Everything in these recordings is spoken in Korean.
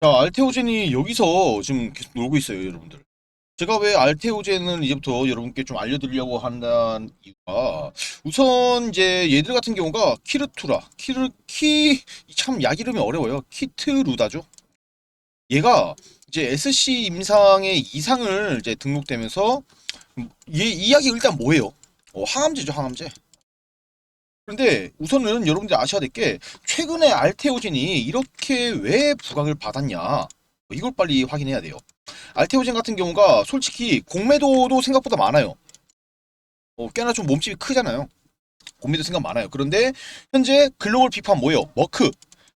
자, 알테오젠이 여기서 지금 계속 놀고 있어요, 여러분들. 제가 왜 알테오젠을 이제부터 여러분께 좀 알려드리려고 한다는 이유가 우선 이제 얘들 같은 경우가 키르투라, 키르 키 참 약 이름이 어려워요. 키트루다죠. 얘가 이제 SC 임상의 이상을 이제 등록되면서 얘 이야기 일단 뭐예요? 어, 항암제죠, 항암제. 그런데 우선은 여러분들이 아셔야 될 게 최근에 알테오젠이 이렇게 왜 부각을 받았냐 뭐 이걸 빨리 확인해야 돼요. 알테오젠 같은 경우가 솔직히 공매도도 생각보다 많아요. 어, 꽤나 좀 몸집이 크잖아요. 공매도 생각 많아요. 그런데 현재 글로벌 비판 뭐예요? 머크.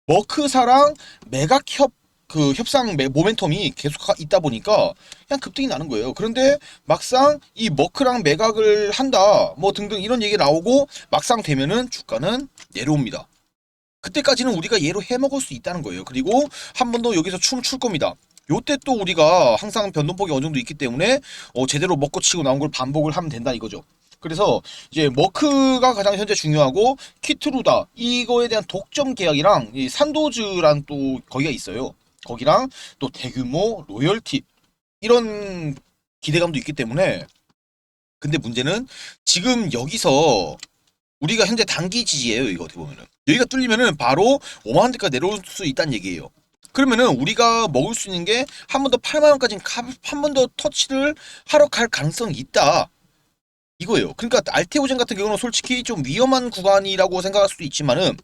머크사랑 매각협 그 협상 매- 모멘텀이 계속 가- 있다 보니까 그냥 급등이 나는 거예요. 그런데 막상 이 머크랑 매각을 한다 뭐 등등 이런 얘기 나오고 막상 되면은 주가는 내려옵니다. 그때까지는 우리가 얘로 해먹을 수 있다는 거예요. 그리고 한 번 더 여기서 춤을 출 겁니다. 요때 또 우리가 항상 변동폭이 어느 정도 있기 때문에 어, 제대로 먹고 치고 나온 걸 반복을 하면 된다 이거죠. 그래서 이제 머크가 가장 현재 중요하고 키트루다 이거에 대한 독점 계약이랑 이 산도즈란 또 거기가 있어요. 거기랑 또 대규모 로열티 이런 기대감도 있기 때문에 근데 문제는 지금 여기서 우리가 현재 단기 지지예요 이거 어떻게 보면은 여기가 뚫리면은 바로 5만 원대까지 내려올 수 있다는 얘기예요. 그러면은 우리가 먹을 수 있는 게 한 번 더 8만 원까지 한 번 더 터치를 하러 갈 가능성이 있다. 이거예요. 그러니까 알테오젠 같은 경우는 솔직히 좀 위험한 구간이라고 생각할 수도 있지만은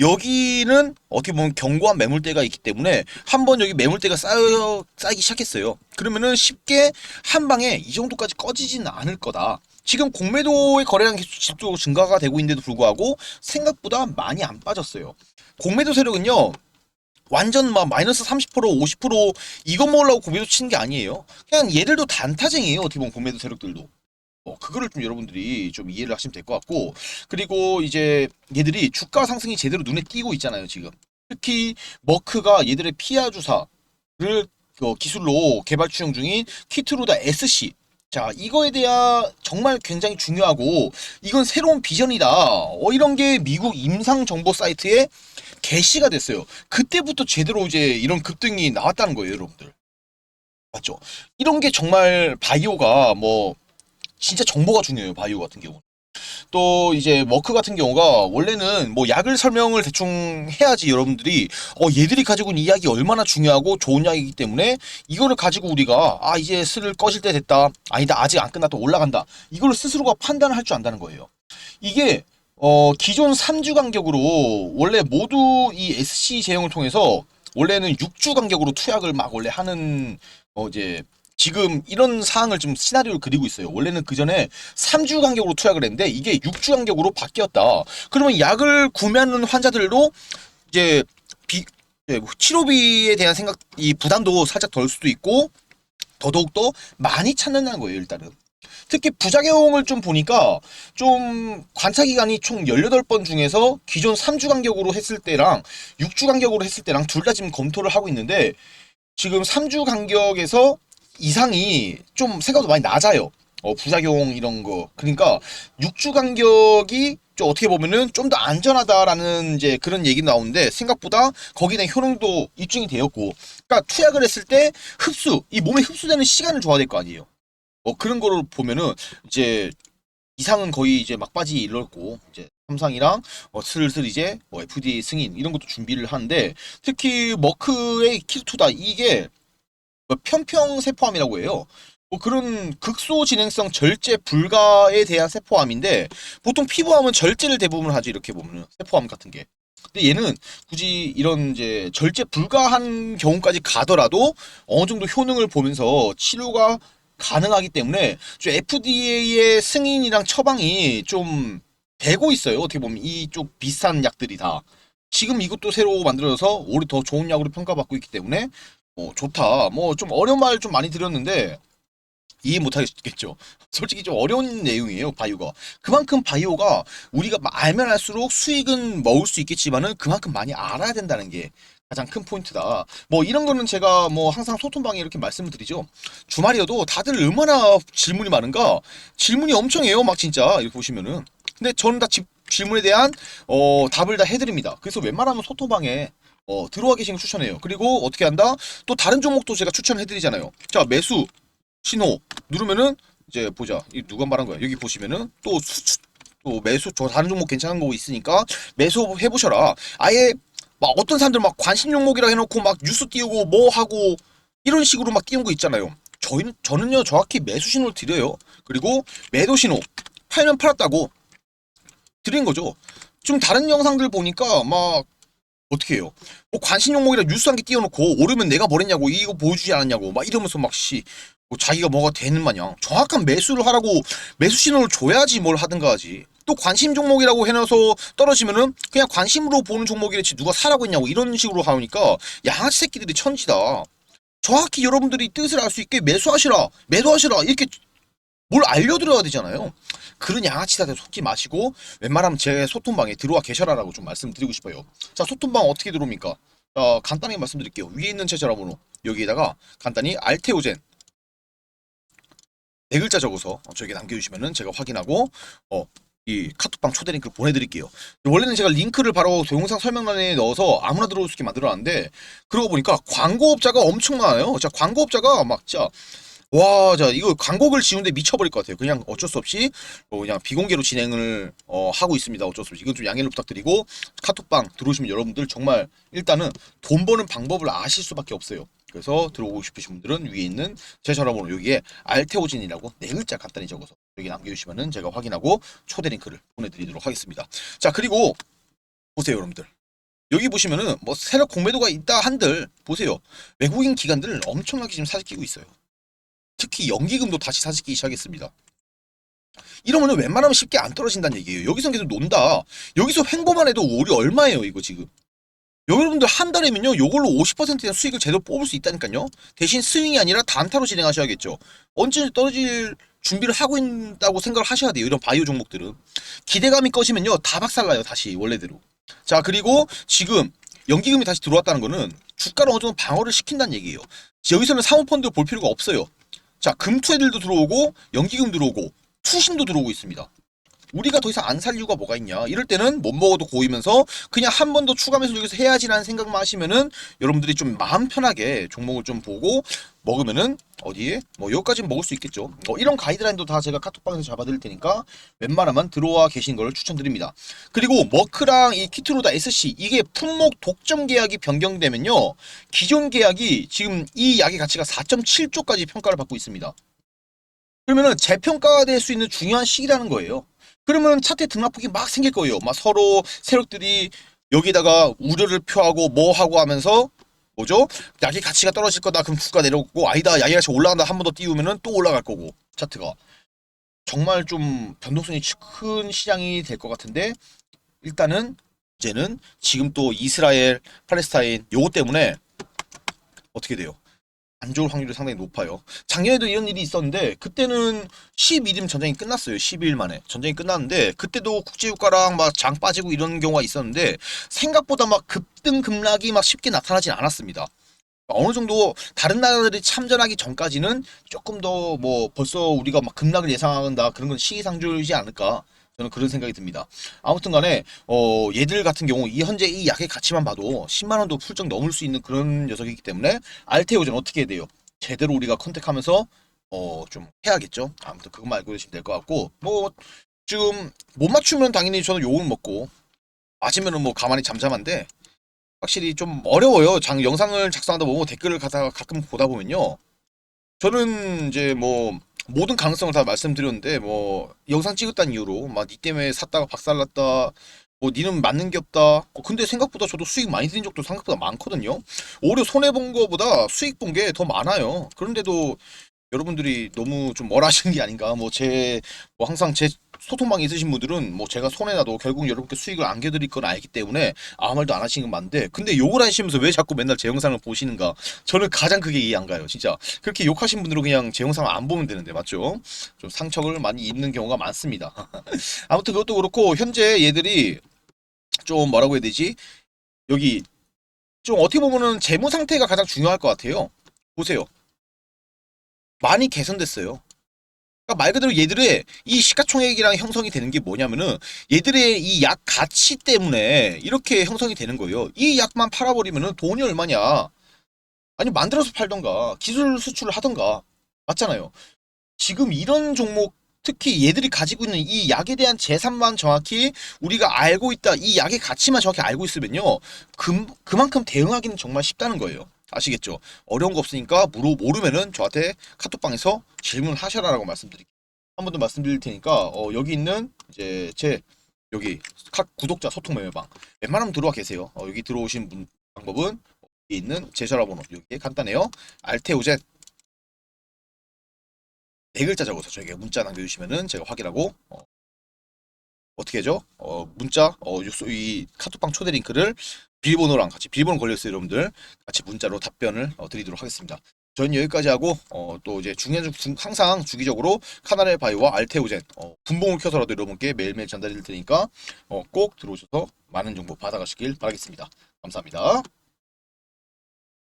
여기는 어떻게 보면 견고한 매물대가 있기 때문에 한번 여기 매물대가 쌓여 쌓이기 시작했어요. 그러면은 쉽게 한 방에 이 정도까지 꺼지지는 않을 거다. 지금 공매도의 거래량 계속 지속적으로 증가가 되고 있는데도 불구하고 생각보다 많이 안 빠졌어요. 공매도 세력은요. 완전 막 마이너스 30% 50% 이거 먹으려고 공매도 치는 게 아니에요. 그냥 얘들도 단타쟁이에요. 어떻게 보면 공매도 세력들도. 어, 그거를 좀 여러분들이 좀 이해를 하시면 될 것 같고 그리고 이제 얘들이 주가 상승이 제대로 눈에 띄고 있잖아요 지금. 특히 머크가 얘들의 피하 주사를 그 기술로 개발 추정 중인 키트루다 SC 자 이거에 대한 정말 굉장히 중요하고 이건 새로운 비전이다. 어, 이런 게 미국 임상 정보 사이트에 게시가 됐어요. 그때부터 제대로 이제 이런 급등이 나왔다는 거예요 여러분들. 맞죠? 이런 게 정말 바이오가 뭐 진짜 정보가 중요해요 바이오 같은 경우. 또 이제 머크 같은 경우가 원래는 뭐 약을 설명을 대충 해야지 여러분들이 어 얘들이 가지고 있는 이 약이 얼마나 중요하고 좋은 약이기 때문에 이거를 가지고 우리가 아 이제 슬을 꺼질 때 됐다 아니다 아직 안 끝났다 올라간다 이걸 스스로가 판단을 할 줄 안다는 거예요. 이게 어 기존 3주 간격으로 원래 모두 이 SC 제형을 통해서 원래는 6주 간격으로 투약을 막 원래 하는 어 이제 지금 이런 사항을 좀 시나리오를 그리고 있어요. 원래는 그 전에 3주 간격으로 투약을 했는데 이게 6주 간격으로 바뀌었다. 그러면 약을 구매하는 환자들도 이제 비, 예, 뭐 치료비에 대한 생각, 이 부담도 살짝 덜 수도 있고 더더욱더 많이 찾는다는 거예요, 일단은. 특히 부작용을 좀 보니까 좀 관찰 기간이 총 18번 중에서 기존 3주 간격으로 했을 때랑 6주 간격으로 했을 때랑 둘 다 지금 검토를 하고 있는데 지금 3주 간격에서 이상이 좀 생각보다 많이 낮아요. 어, 부작용 이런 거. 그러니까 6주 간격이 좀 어떻게 보면은 좀 더 안전하다라는 이제 그런 얘기 나오는데 생각보다 거기에 대한 효능도 입증이 되었고 그러니까 투약을 했을 때 흡수, 이 몸에 흡수되는 시간을 줘야 될 거 아니에요. 어, 그런 거를 보면은 이제 이상은 거의 이제 막바지 이르렀고 이제 삼상이랑 어, 슬슬 이제 뭐 FDA 승인 이런 것도 준비를 하는데 특히 머크의 키르투다 이게 뭐 편평 세포암이라고 해요. 뭐 그런 극소 진행성 절제 불가에 대한 세포암인데 보통 피부암은 절제를 대부분 하죠 이렇게 보면 세포암 같은 게. 근데 얘는 굳이 이런 이제 절제 불가한 경우까지 가더라도 어느 정도 효능을 보면서 치료가 가능하기 때문에 좀 FDA의 승인이랑 처방이 좀 되고 있어요. 어떻게 보면 이쪽 비싼 약들이 다. 지금 이것도 새로 만들어져서 오히려 더 좋은 약으로 평가받고 있기 때문에 어, 좋다. 뭐 좀 어려운 말 좀 많이 드렸는데 이해 못하겠죠. 솔직히 좀 어려운 내용이에요. 바이오가. 그만큼 바이오가 우리가 알면 알수록 수익은 먹을 수 있겠지만은 그만큼 많이 알아야 된다는 게 가장 큰 포인트다. 뭐 이런 거는 제가 뭐 항상 소통방에 이렇게 말씀을 드리죠. 주말이어도 다들 얼마나 질문이 많은가? 질문이 엄청해요. 막 진짜 이렇게 보시면은. 근데 저는 다 지- 질문에 대한 어, 답을 다 해드립니다. 그래서 웬만하면 소통방에 어, 들어와 계시는 거 추천해요. 그리고 어떻게 한다? 또 다른 종목도 제가 추천해드리잖아요. 자, 매수, 신호 누르면은 이제 보자. 이 누가 말한 거야? 여기 보시면은 또 수출, 또 매수, 저 다른 종목 괜찮은 거 있으니까 매수 해보셔라. 아예 막 어떤 사람들 막 관심 종목이라 해놓고 막 뉴스 띄우고 뭐 하고 이런 식으로 막 띄운 거 있잖아요. 저희는, 저는요, 정확히 매수 신호를 드려요. 그리고 매도 신호. 팔면 팔았다고 드린 거죠. 좀 다른 영상들 보니까 막 어떻게 해요? 뭐 관심 종목이라 뉴스 한 개 띄워놓고 오르면 내가 뭐랬냐고 이거 보여주지 않았냐고 막 이러면서 막씨 뭐 자기가 뭐가 되는 마냥 정확한 매수를 하라고 매수 신호를 줘야지 뭘 하든가 하지. 또 관심 종목이라고 해놔서 떨어지면은 그냥 관심으로 보는 종목이랬지 누가 사라고 했냐고 이런 식으로 하니까 양아치 새끼들이 천지다. 정확히 여러분들이 뜻을 알 수 있게 매수하시라, 매도하시라 이렇게 뭘 알려드려야 되잖아요. 그런 양아치한테 속지 마시고 웬만하면 제 소통방에 들어와 계셔라라고 좀 말씀드리고 싶어요. 자, 소통방 어떻게 들어옵니까? 어, 간단히 말씀드릴게요. 위에 있는 제 전화번호 여기에다가 간단히 알테오젠 네 글자 적어서 저에게 남겨주시면은 제가 확인하고 어, 이 카톡방 초대 링크를 보내드릴게요. 원래는 제가 링크를 바로 동영상 설명란에 넣어서 아무나 들어올 수 있게 만들어놨는데 그러고 보니까 광고업자가 엄청 많아요. 자, 광고업자가 막 진짜 와, 자, 이거 광고글 지우는데 미쳐버릴 것 같아요. 그냥 어쩔 수 없이 어, 그냥 비공개로 진행을 어, 하고 있습니다. 어쩔 수 없이. 이건 좀 양해를 부탁드리고 카톡방 들어오시면 여러분들 정말 일단은 돈 버는 방법을 아실 수밖에 없어요. 그래서 들어오고 싶으신 분들은 위에 있는 제 전화번호 여기에 알테오진이라고 네 글자 간단히 적어서 여기 남겨주시면은 제가 확인하고 초대 링크를 보내드리도록 하겠습니다. 자, 그리고 보세요, 여러분들. 여기 보시면은 뭐 세력 공매도가 있다 한들 보세요. 외국인 기관들 엄청나게 지금 사기끼고 있어요. 특히 연기금도 다시 사짓기 시작했습니다. 이러면은 웬만하면 쉽게 안 떨어진다는 얘기예요. 여기서 계속 논다. 여기서 횡보만 해도 우리 얼마예요, 이거 지금? 여러분들 한 달이면요, 요걸로 50%의 수익을 제대로 뽑을 수 있다니까요. 대신 스윙이 아니라 단타로 진행하셔야겠죠. 언제 떨어질 준비를 하고 있다고 생각을 하셔야 돼요. 이런 바이오 종목들은. 기대감이 꺼지면요, 다 박살나요, 다시 원래대로. 자, 그리고 지금 연기금이 다시 들어왔다는 거는 주가를 어느 정도 방어를 시킨다는 얘기예요. 여기서는 사모펀드 볼 필요가 없어요. 자, 금투 애들도 들어오고 연기금 들어오고 투심도 들어오고 있습니다. 우리가 더 이상 안 살 이유가 뭐가 있냐? 이럴 때는 못 먹어도 고이면서 그냥 한 번 더 추가 매수 여기서 해야지라는 생각만 하시면은 여러분들이 좀 마음 편하게 종목을 좀 보고 먹으면은 어디에 뭐 여기까지는 먹을 수 있겠죠. 뭐 이런 가이드라인도 다 제가 카톡방에서 잡아드릴 테니까 웬만하면 들어와 계신 걸 추천드립니다. 그리고 머크랑 이 키트로다 SC 이게 품목 독점 계약이 변경되면요 기존 계약이 지금 이 약의 가치가 4.7조까지 평가를 받고 있습니다. 그러면은 재평가될 수 있는 중요한 시기라는 거예요. 그러면 차트에 등락폭이 막 생길 거예요. 막 서로 세력들이 여기다가 우려를 표하고 뭐 하고 하면서 뭐죠? 약의 가치가 떨어질 거다. 그럼 주가 내려오고 아니다. 약의 가치 올라간다. 한 번 더 띄우면은 또 올라갈 거고 차트가 정말 좀 변동성이 큰 시장이 될 것 같은데 일단은 이제는 지금 또 이스라엘, 팔레스타인 요거 때문에 어떻게 돼요? 안 좋을 확률이 상당히 높아요. 작년에도 이런 일이 있었는데 그때는 12일 전쟁이 끝났어요. 12일 만에 전쟁이 끝났는데 그때도 국제유가랑 막 장 빠지고 이런 경우가 있었는데 생각보다 막 급등 급락이 막 쉽게 나타나진 않았습니다. 어느 정도 다른 나라들이 참전하기 전까지는 조금 더 뭐 벌써 우리가 막 급락을 예상한다 그런 건 시기상조이지 않을까 저는 그런 생각이 듭니다. 아무튼 간에 어 얘들 같은 경우 이 현재 이 약의 가치만 봐도 10만 원도 훌쩍 넘을 수 있는 그런 녀석이기 때문에 알테오젠 어떻게 해야 돼요? 제대로 우리가 컨택하면서 어 좀 해야겠죠. 아무튼 그것만 알고 계시면 될 것 같고 뭐 지금 못 맞추면 당연히 저는 욕을 먹고 맞으면은 뭐 가만히 잠잠한데 확실히 좀 어려워요. 장 영상을 작성하다 보면 댓글을 가다가 가끔 보다 보면요. 저는 이제 뭐 모든 가능성을 다 말씀드렸는데 뭐 영상 찍었다는 이유로 막 니 때문에 샀다가 박살났다. 뭐 니는 맞는 게 없다. 어, 근데 생각보다 저도 수익 많이 드린 적도 생각보다 많거든요. 오히려 손해 본 거보다 수익 본 게 더 많아요. 그런데도 여러분들이 너무 좀뭘 하시는 게 아닌가. 뭐 제 뭐 항상 제 소통방에 있으신 분들은 뭐 제가 손해나도 결국 여러분께 수익을 안겨드릴 건 알기 때문에 아무 말도 안 하시는 건 맞는데 근데 욕을 하시면서 왜 자꾸 맨날 제 영상을 보시는가? 저는 가장 크게 이해 안 가요 진짜. 그렇게 욕하신 분들은 그냥 제 영상을 안 보면 되는데 맞죠? 좀 상처를 많이 입는 경우가 많습니다. 아무튼 그것도 그렇고 현재 얘들이 좀 뭐라고 해야 되지? 여기 좀 어떻게 보면은 재무 상태가 가장 중요할 것 같아요. 보세요 많이 개선됐어요 그러니까 말 그대로 얘들의 이 시가총액이랑 형성이 되는 게 뭐냐면은 얘들의 이 약 가치 때문에 이렇게 형성이 되는 거예요. 이 약만 팔아버리면은 돈이 얼마냐? 아니 만들어서 팔던가 기술 수출을 하던가 맞잖아요. 지금 이런 종목 특히 얘들이 가지고 있는 이 약에 대한 재산만 정확히 우리가 알고 있다. 이 약의 가치만 정확히 알고 있으면요. 그, 그만큼 대응하기는 정말 쉽다는 거예요. 아시겠죠? 어려운 거 없으니까 물어 모르면은 저한테 카톡방에서 질문하셔라라고 말씀드릴게요. 한 번 더 말씀드릴 테니까 어, 여기 있는 이제 제 여기 각 구독자 소통 매매방 웬만하면 들어와 계세요. 어, 여기 들어오신 분 방법은 여기 있는 제 전화번호 여기 간단해요. 알테오젠 네 글자 적어서 저에게 문자 남겨주시면은 제가 확인하고 어, 어떻게 하죠? 어, 문자 어, 요- 이 카톡방 초대 링크를 비밀번호랑 같이 비밀번호 걸려있어요 여러분들 같이 문자로 답변을 어, 드리도록 하겠습니다. 저는 여기까지 하고 어, 또 이제 중요한 중 항상 주기적으로 카나레 바이오와 알테오젠 어, 분봉을 켜서라도 여러분께 매일매일 전달해 드릴 테니까 어, 꼭 들어오셔서 많은 정보 받아가시길 바라겠습니다. 감사합니다.